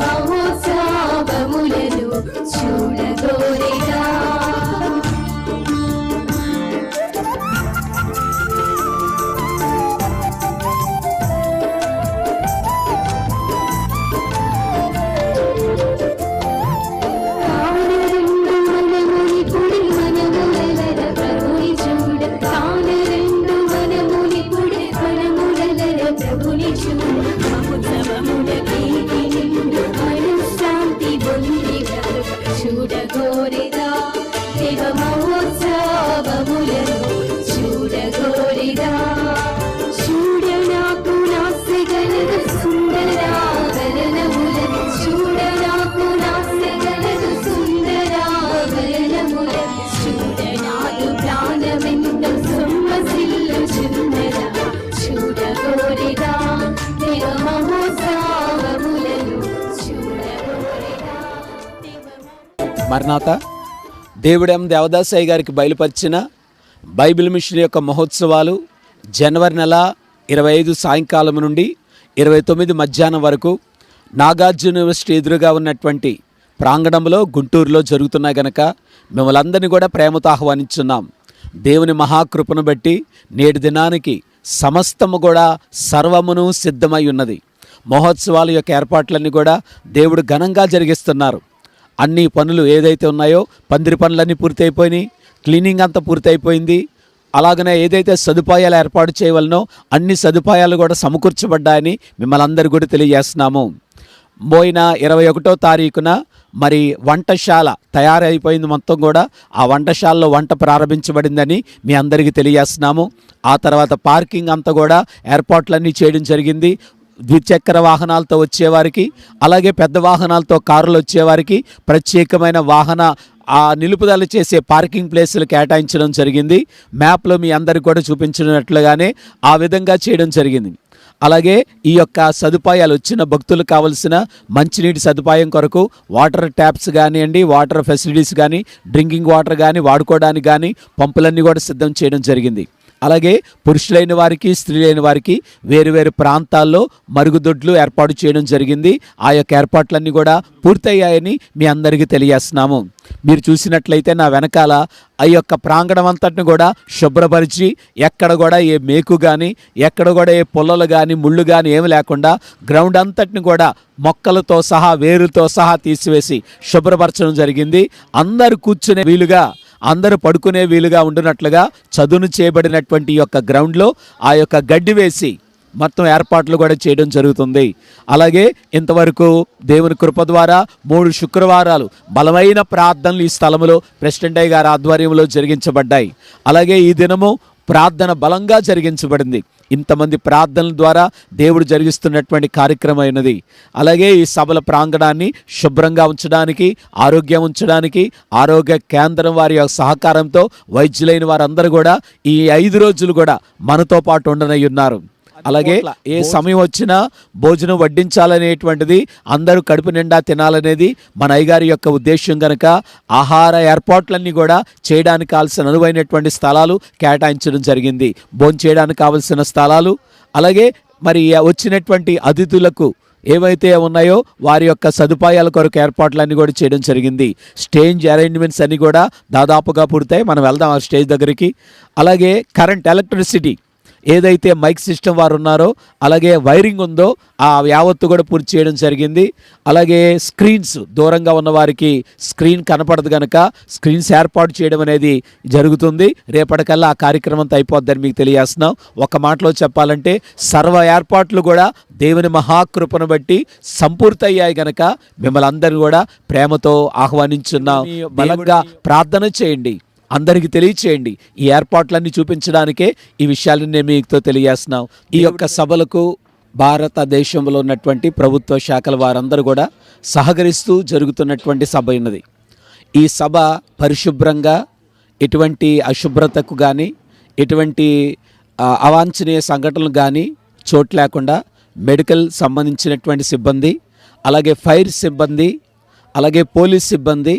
మహోత్సవములను చూడ మరణాత. దేవుడెం దేవదాసయ్య గారికి బయలుపరిచిన బైబిల్ మిషన్ యొక్క మహోత్సవాలు జనవరి నెల ఇరవై ఐదు సాయంకాలం నుండి ఇరవై తొమ్మిది మధ్యాహ్నం వరకు నాగార్జున యూనివర్సిటీ ఎదురుగా ఉన్నటువంటి ప్రాంగణంలో గుంటూరులో జరుగుతున్నాయి గనక మిమ్మల్ని అందరినీ కూడా ప్రేమతో ఆహ్వానించున్నాం. దేవుని మహాకృపను బట్టి నేటి దినానికి సమస్తము కూడా సర్వమును సిద్ధమై ఉన్నది. మహోత్సవాల యొక్క ఏర్పాట్లన్నీ కూడా దేవుడు ఘనంగా జరిగిస్తున్నారు. అన్ని పనులు ఏదైతే ఉన్నాయో పందిరి పనులన్నీ పూర్తయిపోయినాయి. క్లీనింగ్ అంతా పూర్తయిపోయింది. అలాగనే ఏదైతే సదుపాయాలు ఏర్పాటు చేయవలనో అన్ని సదుపాయాలు కూడా సమకూర్చబడ్డాయని మిమ్మల్ని అందరూ కూడా తెలియజేస్తున్నాము. పోయిన ఇరవై ఒకటో తారీఖున మరి వంటశాల తయారైపోయింది మొత్తం కూడా. ఆ వంటశాలలో వంట ప్రారంభించబడిందని మీ అందరికీ తెలియజేస్తున్నాము. ఆ తర్వాత పార్కింగ్ అంతా కూడా ఏర్పాట్లన్నీ చేయడం జరిగింది. ద్విచక్ర వాహనాలతో వచ్చేవారికి అలాగే పెద్ద వాహనాలతో కారులు వచ్చేవారికి ప్రత్యేకమైన వాహన ఆ నిలుపుదల చేసే పార్కింగ్ ప్లేసులు కేటాయించడం జరిగింది. మ్యాప్లో మీ అందరికి కూడా చూపించినట్లుగానే ఆ విధంగా చేయడం జరిగింది. అలాగే ఈ యొక్క సదుపాయాలు వచ్చిన భక్తులు కావలసిన మంచినీటి సదుపాయం కొరకు వాటర్ ట్యాప్స్ కానివ్వండి వాటర్ ఫెసిలిటీస్ కానీ డ్రింకింగ్ వాటర్ కానీ వాడుకోవడానికి కానీ పంపులన్నీ కూడా సిద్ధం చేయడం జరిగింది. అలాగే పురుషులైన వారికి స్త్రీలైన వారికి వేరు వేరు ప్రాంతాల్లో మరుగుదొడ్లు ఏర్పాటు చేయడం జరిగింది. ఆ యొక్క ఏర్పాట్లన్నీ కూడా పూర్తయ్యాయని మీ అందరికీ తెలియజేస్తున్నాము. మీరు చూసినట్లయితే నా వెనకాల ఆ యొక్క ప్రాంగణం అంతటిని కూడా శుభ్రపరిచి ఎక్కడ కూడా ఏ మేకు కానీ ఎక్కడ కూడా ఏ పొల్లలు కానీ ముళ్ళు కానీ ఏమి లేకుండా గ్రౌండ్ అంతటిని కూడా మొక్కలతో సహా వేరుతో సహా తీసివేసి శుభ్రపరచడం జరిగింది. అందరు కూర్చునే వీలుగా అందరూ పడుకునే వీలుగా ఉండునట్లుగా చదును చేయబడినటువంటి యొక్క గ్రౌండ్లో ఆ యొక్క గడ్డి వేసి మొత్తం ఏర్పాట్లు కూడా చేయడం జరుగుతుంది. అలాగే ఇంతవరకు దేవుని కృప ద్వారా మూడు శుక్రవారాలు బలమైన ప్రార్థనలు ఈ స్థలంలో ప్రెసిడెంట్ అయ్య గారి ఆధ్వర్యంలో జరిగించబడ్డాయి. అలాగే ఈ దినము ప్రార్థన బలంగా జరిగించబడింది. ఇంతమంది ప్రార్థనల ద్వారా దేవుడు జరిగిస్తున్నటువంటి కార్యక్రమం అయినది. అలాగే ఈ సభల ప్రాంగణాన్ని శుభ్రంగా ఉంచడానికి ఆరోగ్యం ఉంచడానికి ఆరోగ్య కేంద్రం వారి యొక్క సహకారంతో వైద్యులైన వారందరూ కూడా ఈ ఐదు రోజులు కూడా మనతో పాటు ఉండనై ఉన్నారు. అలాగే ఏ సమయం వచ్చినా భోజనం వడ్డించాలనేటువంటిది అందరూ కడుపు నిండా తినాలనేది మన అయ్యగారి యొక్క ఉద్దేశం కనుక ఆహార ఏర్పాట్లన్నీ కూడా చేయడానికి కావాల్సిన అనువైనటువంటి స్థలాలు కేటాయించడం జరిగింది. భోజనం చేయడానికి కావలసిన స్థలాలు అలాగే మరి వచ్చినటువంటి అతిథులకు ఏవైతే ఉన్నాయో వారి యొక్క సదుపాయాల కొరకు ఏర్పాట్లన్నీ కూడా చేయడం జరిగింది. స్టేజ్ అరేంజ్మెంట్స్ అన్నీ కూడా దాదాపుగా పూర్తయి. మనం వెళ్దాం ఆ స్టేజ్ దగ్గరికి. అలాగే కరెంట్ ఎలక్ట్రిసిటీ ఏదైతే మైక్ సిస్టమ్ వారు ఉన్నారో అలాగే వైరింగ్ ఉందో ఆ యావత్తు కూడా పూర్తి చేయడం జరిగింది. అలాగే స్క్రీన్స్ దూరంగా ఉన్న వారికి స్క్రీన్ కనపడదు కనుక స్క్రీన్స్ ఏర్పాటు చేయడం అనేది జరుగుతుంది. రేపటికల్లా ఆ కార్యక్రమం అంతా అయిపోద్దని మీకు తెలియజేస్తున్నాం. ఒక మాటలో చెప్పాలంటే సర్వ ఏర్పాట్లు కూడా దేవుని మహాకృపను బట్టి సంపూర్తయ్యాయి గనక మిమ్మల్ని అందరూ కూడా ప్రేమతో ఆహ్వానించున్నాం. బలంగా ప్రార్థన చేయండి. అందరికీ తెలియచేయండి. ఈ ఏర్పాట్లన్నీ చూపించడానికే ఈ విషయాలను నేను మీతో తెలియజేస్తున్నాం ఈ యొక్క సభలకు భారతదేశంలో ఉన్నటువంటి ప్రభుత్వ శాఖల వారందరూ కూడా సహకరిస్తూ జరుగుతున్నటువంటి సభ ఉన్నది. ఈ సభ పరిశుభ్రంగా ఎటువంటి అశుభ్రతకు కానీ ఎటువంటి అవాంఛనీయ సంఘటనలు కానీ చోటు లేకుండా మెడికల్ సంబంధించినటువంటి సిబ్బంది అలాగే ఫైర్ సిబ్బంది అలాగే పోలీస్ సిబ్బంది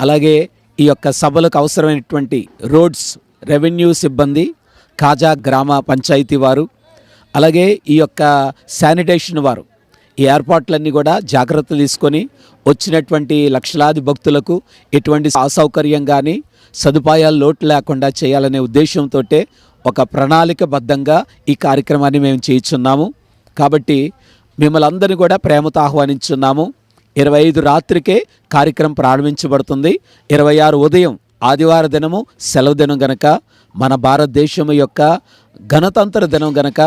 అలాగే ఈ యొక్క సభలకు అవసరమైనటువంటి రోడ్స్ రెవెన్యూ సిబ్బంది కాజా గ్రామ పంచాయతీ వారు అలాగే ఈ యొక్క శానిటేషన్ వారు ఈ ఏర్పాట్లన్నీ కూడా జాగ్రత్త తీసుకొని వచ్చినటువంటి లక్షలాది భక్తులకు ఎటువంటి అసౌకర్యం కానీ సదుపాయాలు లోటు లేకుండా చేయాలనే ఉద్దేశంతో ఒక ప్రణాళికబద్ధంగా ఈ కార్యక్రమాన్ని మేము చేయిస్తున్నాము కాబట్టి మిమ్మల్ని అందరినీ కూడా ప్రేమతో ఆహ్వానించున్నాము. ఇరవై ఐదు రాత్రికే కార్యక్రమం ప్రారంభించబడుతుంది. ఇరవై ఆరు ఉదయం ఆదివార దినము సెలవు దినం గనక మన భారతదేశం యొక్క గణతంత్ర దినం గనక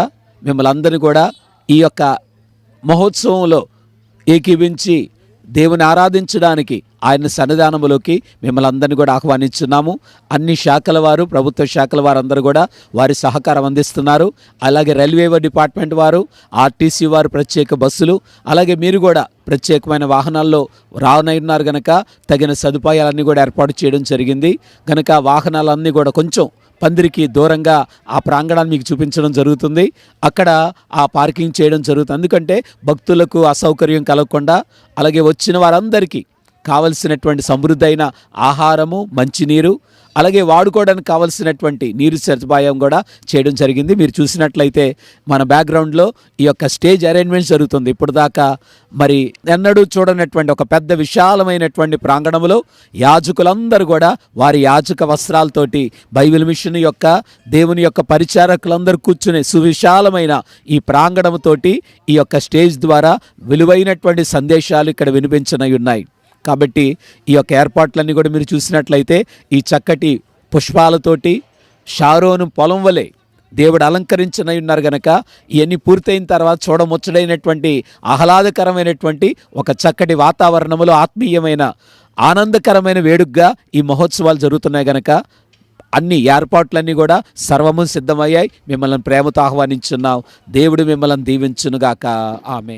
మిమ్మల్ని అందరినీ కూడా ఈ యొక్క మహోత్సవంలో ఏకీవించి దేవుని ఆరాధించడానికి ఆయన సన్నిధానములోకి మిమ్మల్ని అందరినీ కూడా ఆహ్వానించున్నాము. అన్ని శాఖల వారు ప్రభుత్వ శాఖల వారందరూ కూడా వారి సహకారం అందిస్తున్నారు. అలాగే రైల్వే డిపార్ట్మెంట్ వారు ఆర్టీసీ వారు ప్రత్యేక బస్సులు అలాగే మీరు కూడా ప్రత్యేకమైన వాహనాల్లో రానున్నారు గనక తగిన సదుపాయాలన్నీ కూడా ఏర్పాటు చేయడం జరిగింది. గనక వాహనాలన్నీ కూడా కొంచెం పందిరికి దూరంగా ఆ ప్రాంగణాన్ని మీకు చూపించడం జరుగుతుంది. అక్కడ ఆ పార్కింగ్ చేయడం జరుగుతుంది. ఎందుకంటే భక్తులకు అసౌకర్యం కలగకుండా అలాగే వచ్చిన వారందరికీ కావలసినటువంటి సమృద్ధైన ఆహారము మంచినీరు అలాగే వాడుకోవడానికి కావలసినటువంటి నీరు సదుపాయం కూడా చేయడం జరిగింది. మీరు చూసినట్లయితే మన బ్యాక్గ్రౌండ్లో ఈ యొక్క స్టేజ్ అరేంజ్మెంట్ జరుగుతుంది. ఇప్పుడు దాకా మరి ఎన్నడూ చూడనటువంటి ఒక పెద్ద విశాలమైనటువంటి ప్రాంగణంలో యాజకులందరూ కూడా వారి యాజక వస్త్రాలతోటి బైబిల్ మిషన్ యొక్క దేవుని యొక్క పరిచారకులందరూ కూర్చునే సువిశాలమైన ఈ ప్రాంగణంతోటి ఈ యొక్క స్టేజ్ ద్వారా విలువైనటువంటి సందేశాలు ఇక్కడ వినిపించనై ఉన్నాయి. కాబట్టి ఈ యొక్క ఏర్పాట్లన్నీ కూడా మీరు చూసినట్లయితే ఈ చక్కటి పుష్పాలతోటి షారోను పొలం వలె దేవుడు అలంకరించిన ఉన్నారు గనక ఇవన్నీ పూర్తయిన తర్వాత చూడముచ్చడైనటువంటి ఆహ్లాదకరమైనటువంటి ఒక చక్కటి వాతావరణంలో ఆత్మీయమైన ఆనందకరమైన వేడుకగా ఈ మహోత్సవాలు జరుగుతున్నాయి గనక అన్ని ఏర్పాట్లన్నీ కూడా సర్వము సిద్ధమయ్యాయి. మిమ్మల్ని ప్రేమతో ఆహ్వానించున్నాం. దేవుడు మిమ్మల్ని దీవించునుగాక. ఆమె